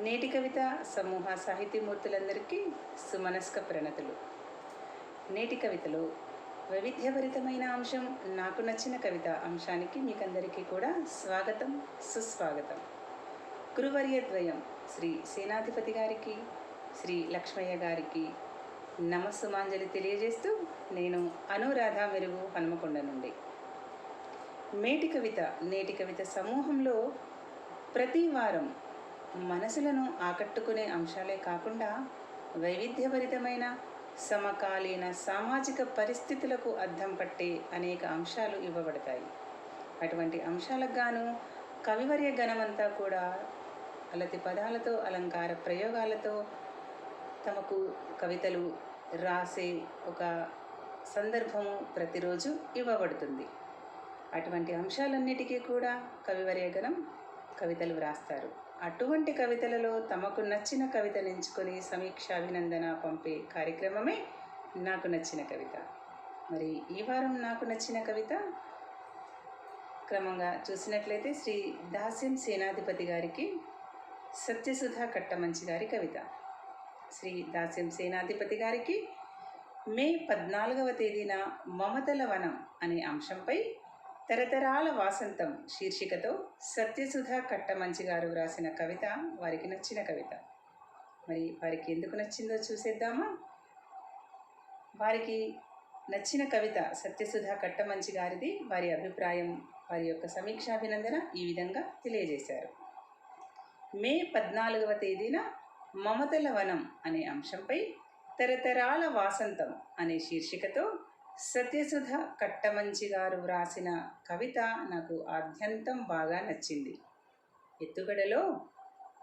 నేటి కవిత సమూహ సాహితీమూర్తులందరికీ సుమనస్క ప్రణతులు. నేటి కవితలో వైవిధ్యభరితమైన అంశం నాకు నచ్చిన కవిత అంశానికి మీకందరికీ కూడా స్వాగతం సుస్వాగతం. గురువర్యద్వయం శ్రీ సేనాధిపతి గారికి శ్రీ లక్ష్మయ్య గారికి నమస్సుమాంజలి తెలియజేస్తూ నేను అనురాధ మెరుగు హనుమకొండ నుండి. మేటి కవిత నేటి కవిత సమూహంలో ప్రతి వారం మనసులను ఆకట్టుకునే అంశాలే కాకుండా వైవిధ్యభరితమైన సమకాలీన సామాజిక పరిస్థితులకు అద్దం పట్టే అనేక అంశాలు ఇవ్వబడతాయి. అటువంటి అంశాలకు గాను కవివర్య గణమంతా కూడా అలతి పదాలతో అలంకార ప్రయోగాలతో తమకు కవితలు రాసే ఒక సందర్భము ప్రతిరోజు ఇవ్వబడుతుంది. అటువంటి అంశాలన్నిటికీ కూడా కవివర్యగణం కవితలు వ్రాస్తారు. అటువంటి కవితలలో తమకు నచ్చిన కవితను ఎంచుకొని సమీక్షాభినందన పంపే కార్యక్రమమే నాకు నచ్చిన కవిత. మరి ఈ వారం నాకు నచ్చిన కవిత? క్రమంగా చూసినట్లయితే శ్రీ దాస్యం సేనాధిపతి గారికి సత్యసుధ కట్టమంచి గారి కవిత. శ్రీ దాస్యం సేనాధిపతి గారికి మే పద్నాలుగవ తేదీన మమతల వనం అనే అంశంపై తరతరాల వాసంతం శీర్షికతో సత్యసుధ కట్టమంచి గారు వ్రాసిన కవిత వారికి నచ్చిన కవిత. మరి వారికి ఎందుకు నచ్చిందో చూసేద్దామా? వారికి నచ్చిన కవిత సత్యసుధ కట్టమంచి గారిది వారి అభిప్రాయం వారి యొక్క సమీక్షాభినందన ఈ విధంగా తెలియజేశారు. మే పద్నాలుగవ తేదీన మమతల వనం అనే అంశంపై తరతరాల వాసంతం అనే శీర్షికతో సత్యసుధ కట్టమంచి గారు వ్రాసిన కవిత నాకు ఆద్యంతం బాగా నచ్చింది. ఎత్తుగడలో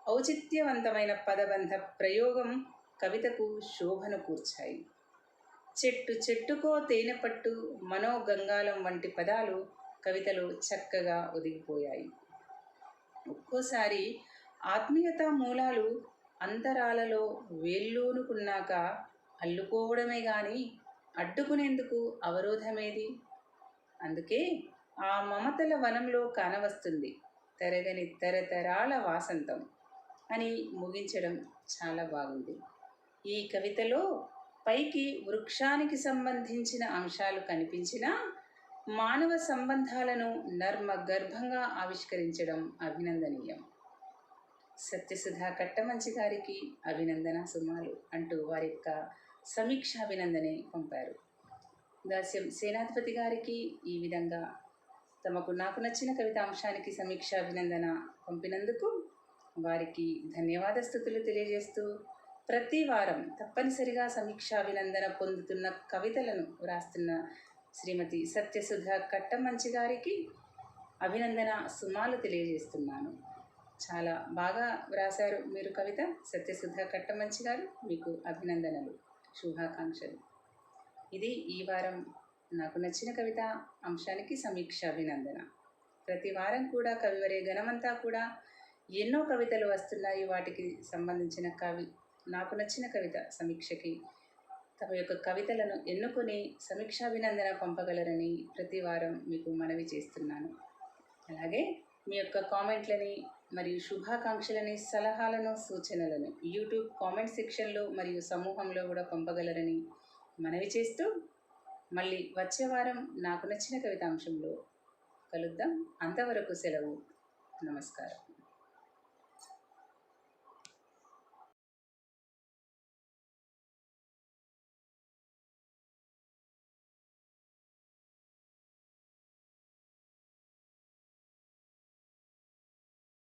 ఔచిత్యవంతమైన పదబంధ ప్రయోగం కవితకు శోభను కూర్చాయి. చెట్టు చెట్టుకో తేనెపట్టు మనోగంగాలం వంటి పదాలు కవితలో చక్కగా ఒదిగిపోయాయి. ఒక్కోసారి ఆత్మీయత మూలాలు అంతరాలలో వేళ్ళూనుకున్నాక అల్లుకోవడమే కానీ అడ్డుకునేందుకు అవరోధమేది? అందుకే ఆ మమతల వనంలో కానవస్తుంది తరగని తరతరాల వాసంతం అని ముగించడం చాలా బాగుంది. ఈ కవితలో పైకి వృక్షానికి సంబంధించిన అంశాలు కనిపించినా మానవ సంబంధాలను నర్మ గర్భంగా ఆవిష్కరించడం అభినందనీయం. సత్యసుధ కట్టమంచి గారికి అభినందన సుమాలు అంటూ వారి యొక్క సమీక్షాభినందనే పంపారు. దాస్యం సేనాధిపతి గారికి ఈ విధంగా తమకు నాకు నచ్చిన కవితాంశానికి సమీక్షాభినందన పంపినందుకు వారికి ధన్యవాద స్థుతులు తెలియజేస్తూ ప్రతి వారం తప్పనిసరిగా సమీక్షాభినందన పొందుతున్న కవితలను వ్రాస్తున్న శ్రీమతి సత్యసుధ కట్టమంచి గారికి అభినందన సుమాలు తెలియజేస్తున్నాను. చాలా బాగా వ్రాశారు మీరు కవిత సత్యసుధ కట్టమంచి గారు మీకు అభినందనలు. శుభాకాంక్షలు. ఇది ఈ వారం నాకు నచ్చిన కవిత అంశానికి సమీక్ష అభినందన. ప్రతి వారం కూడా కవివరే గణమంతా కూడా ఎన్నో కవితలు వస్తున్నాయి. వాటికి సంబంధించిన కవి నాకు నచ్చిన కవిత సమీక్షకి తమ యొక్క కవితలను ఎన్నుకొని సమీక్షాభినందన పంపగలరని ప్రతి వారం మీకు మనవి చేస్తున్నాను. అలాగే మీ యొక్క కామెంట్లని మరియు శుభాకాంక్షలని సలహాలను సూచనలను యూట్యూబ్ కామెంట్ సెక్షన్లో మరియు సమూహంలో కూడా పంపగలరని మనవి చేస్తూ మళ్ళీ వచ్చే వారం నాకు నచ్చిన కవితాంశంలో కలుద్దాం. అంతవరకు సెలవు. నమస్కారం.